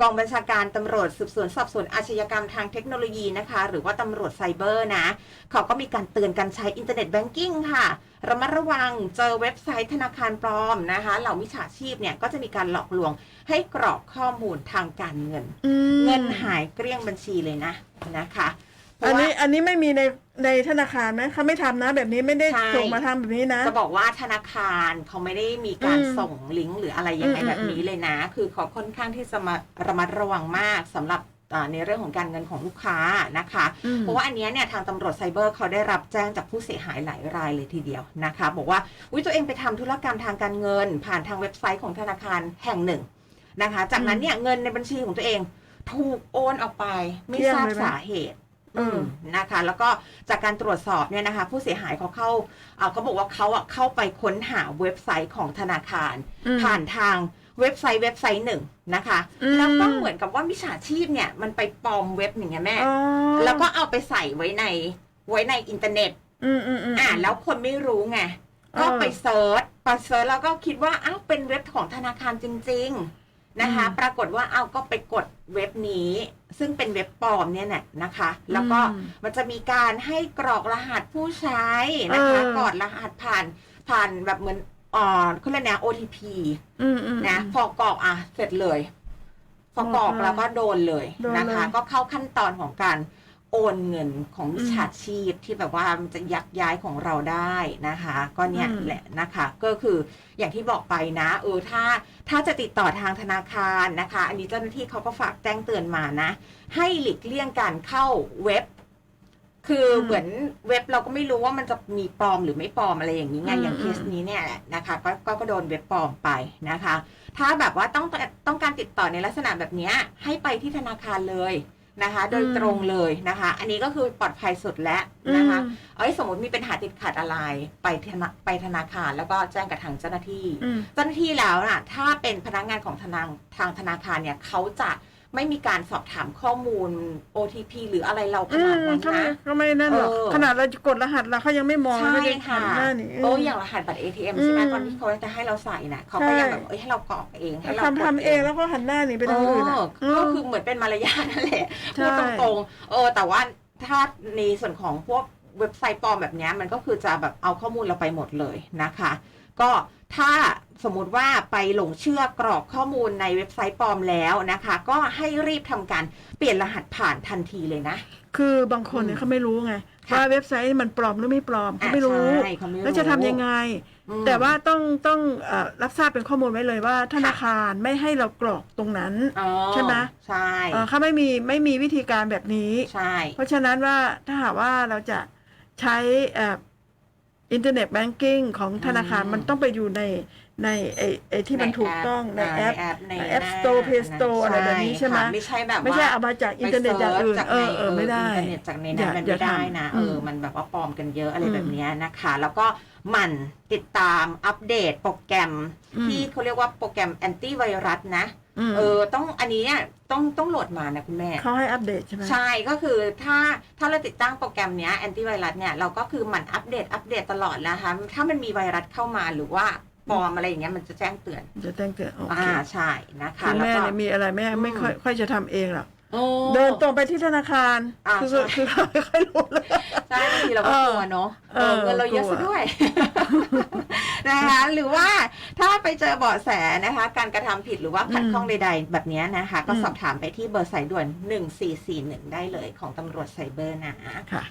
กองบัญชาการตำรวจสืบสวนสอบสวนอาชญากรรมทางเทคโนโลยีนะคะ หรือว่าตำรวจไซเบอร์นะเขาก็มีการเตือนการใช้อินเทอร์เน็ตแบงกิ้งค่ะระมัดระวังเจอเว็บไซต์ธนาคารปลอมนะคะเหล่ามิจฉาชีพเนี่ยก็จะมีการหลอกลวงให้กรอกข้อมูลทางการเงินอืมเงินหายเกลี้ยงบัญชีเลยนะนะคะเพ อันราะว่านี้อันนี้ไม่มีในในธนาคารไหมเขาไม่ทำนะ แบบนี้ไม่ได้ใช่ส่งมาทำแบบนี้นะ จะบอกว่าธนาคารเขาไม่ได้มีการอืมส่งลิงก์หรืออะไรยังไงอืมแบบนี้เลยนะ คือเขาค่อนข้างที่จะมาระมัดระวังมากสำหรับอ่าในเรื่องของการเงินของลูกค้านะคะอืมเพราะว่าอันเนี้ยเนี่ยทางตำรวจไซเบอร์เขาได้รับแจ้งจากผู้เสียหายหลายรายเลยทีเดียวนะคะ บอกว่าอุ้ยตัวเองไปทำธุรกรรมทางการเงิน ผ่านทางเว็บไซต์ของธนาคารแห่งหนึ่งนะคะ จากนั้นเนี่ยเงินในบัญชีของตัวเอง ถูกโอนออกไปไม่ทราบสาเหตุเออมนะคะ แล้วก็จากการตรวจสอบเนี่ยนะคะ ผู้เสียหายเขาเข้าอ่าเขาบอกว่าเขาอะเข้าไปค้นหาเว็บไซต์ของธนาคาร อืม ผ่านทางเว็บไซต์เว็บไซต์หนึ่งนะคะ อืม แล้วก็เหมือนกับว่ามิจฉาชีพเนี่ยมันไปปลอมเว็บอย่างเงี้ยแม่ อ๋อแล้วก็เอาไปใส่ไว้ในไว้ในอินเทอร์เน็ต อืมอืมอืม อ่าแล้วคนไม่รู้ไงเออก็ไปเซิร์ชไปเซิร์ชแล้วก็คิดว่าอ้าวเป็นเว็บของธนาคารจริง ๆ นะคะ อืม ปรากฏว่าอ้าวก็ไปกด เว็บนี้ซึ่งเป็นเว็บปลอมเนี่ยแหละนะคะ แล้วก็อืมมันจะมีการให้กรอกรหัสผู้ใช้นะคะเออกรอกรหัสผ่านผ่านแบบเหมือนอ่าเขาเรียกนะ OTP อืมอืมนะพอกรอกอะเสร็จเลยพอกรอกโอเคแล้วก็โดนเลยโดนเลยนะคะ ก็เข้าขั้นตอนของการ โอนเงินของมิจฉาชีพที่แบบว่ามันจะยักย้ายของเราได้นะคะ ก็เนี่ยอืมแหละนะคะ ก็คืออย่างที่บอกไปนะ เออถ้าถ้าจะติดต่อทางธนาคารนะคะ อันนี้เจ้าหน้าที่เขาก็ฝากแจ้งเตือนมานะ ให้หลีกเลี่ยงการเข้าเว็บ คืออมเหมือนเว็บเราก็ไม่รู้ว่ามันจะมีปลอมหรือไม่ปลอมอะไรอย่างนี้ไงอืมอย่างเคสนี้เนี่ยแหละนะคะก็ก็ก็โดนเว็บปลอมไปนะคะ ถ้าแบบว่าต้องต้องการติดต่อในลักษณะแบบเนี้ยให้ไปที่ธนาคารเลย นะคะ โดยอืมตรงเลยนะคะ อันนี้ก็คือปลอดภัยสุดแล้วนะคะอืมเอ้ยสมมติมีปัญหาติดขัดอะไรไปธนาไปธนาคารแล้วก็แจ้งกับทางเจ้าหน้าที่อืมเจ้าหน้าที่แล้วน่ะถ้าเป็นพนักงานของธนาทางธนาคารเนี่ยเขาจะ ไม่มีการสอบถามข้อมูล OTP หรืออะไรเราขอืนาดมนั้นเขาไม่นะเขาไม่นั่นหรอกเออขนาดเรากดรหัสเราเขายังไม่มองใช่ไม่ได้ค่ะทำหน้านี่โอ้อย่างรหัสบัตร ATM ใช่ไหมอืมตอนที่เขาจะให้เราใส่น่ะเขาก็ใช่ยังแบบเอ้ยให้เรากรอกเองให้เรากดทำทำเองแล้วก็หันหน้าหนีไปทางอื่นอะเออก็คือเหมือนเป็นมารยาทนั่นแหละใช่พูดตรงๆเออแต่ว่าถ้าในส่วนของพวกเว็บไซต์ปลอมแบบเนี้ยมันก็คือจะแบบเอาข้อมูลเราไปหมดเลยนะคะ ก็ถ้า สมมุติว่าไปหลงเชื่อกรอกข้อมูลในเว็บไซต์ปลอมแล้วนะคะ ก็ให้รีบทำการเปลี่ยนรหัสผ่านทันทีเลยนะ คือบางคนเนี่ยเขาไม่รู้ไงค่ะว่าเว็บไซต์มันปลอมหรือไม่ปลอมเขาไม่รู้อะใช่เขาไม่รู้แล้วจะทำยังไงอืมแต่ว่าต้องต้องเอ่อรับทราบเป็นข้อมูลไว้เลยว่า ธนาคารไม่ให้เรากรอกตรงนั้นอ๋อใช่ไหมใช่เอ่อเขาไม่มีไม่มีวิธีการแบบนี้ใช่เพราะฉะนั้นว่าถ้าหากว่าเราจะใช้เอ่ออินเทอร์เน็ตแบงกิ้งของธนาคารอืมมันต้องไปอยู่ในในไอ้ไอ้ที่มันถูกต้องในแอปในใน App Store Play Store อะไรแบบนี้ใช่ไหมค่ะไม่ใช่แบบไม่ใช่ว่าเอามาจากอินเทอร์เน็ตอย่างอื่นไปเอสิอร์ชเออไม่ได้อินเทอร์เน็ตจากในอนั้นย่ามันอย่าไม่ได้ทำนะอืเอมอมันแบบว่าปลอมกันเยอะอะไรอืมแบบเนี้ยนะคะ แล้วก็หมั่นติดตามอัปเดตโปรแกรมอืมที่เขาเรียกว่าโปรแกรมแอนตี้ไวรัสนะ มเออต้องอันนี้เนี่ยต้องต้องโหลดมานะคุณแม่ เขาให้อัปเดตใช่ไหมใช่ก็คือถ้าถ้าเราติดตั้งโปรแกรมเนี้ยแอนตี้ไวรัสเนี่ยเราก็คือหมั่นอัปเดตอัปเดตตลอดนะคะ ถ้ามันมีไวรัสเข้ามาหรือว่าปลอมอะไรอย่างเงี้ยมันจะแจ้งเตือนจะแจ้งเตือนโอเคอ่าใช่นะคะคือแล้วแม่ก็ เนี่ยมีอะไรแม่ไม่อืมค่อยค่อยจะทำเองหรอกโอ้ เดินตรงไปที่ธนาคารอ่า คือใช่คือเขาไม่ค่อยรู้เลย ใช่บางทีเราก็กลัวเนาะเออเออเงินเราเยอะกลัซะวด้วย นะคะหรือว่าถ้าไปเจอเบาะแสนะคะ การกระทำผิดหรือว่าขัดข้องใดๆ แบบเนี้ยนะคะ ก็อืมสอบถามไปที่เบอร์สายด่วน 1441 ได้เลยของตำรวจไซเบอร์นะค่ะ